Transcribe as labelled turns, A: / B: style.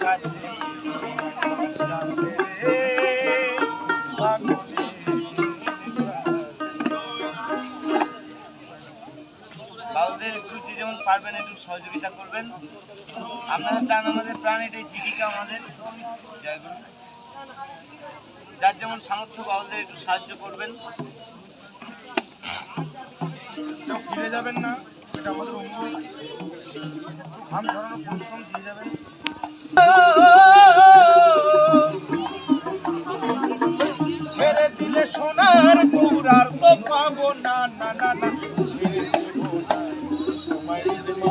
A: পাগলের কাছে যাস রে পাগলের বাউদের একটু যে যেমন পারবেন একটু সহযোগিতা করবেন। আপনারা চান আমাদের প্রাণ এটাই জীবিকা আমাদের। যার যেমন সামর্থ্য বাউলদের একটু সাহায্য করবেন।
B: ফিরে যাবেন না, এটা আমাদের অনুরোধ। ঘাম ঝরানো পরিশ্রম দিয়ে যাবেন।
A: ছেড়ে দিলে সোনার কুড়ার তো পাবো না না না না। ছেড়ে দেবো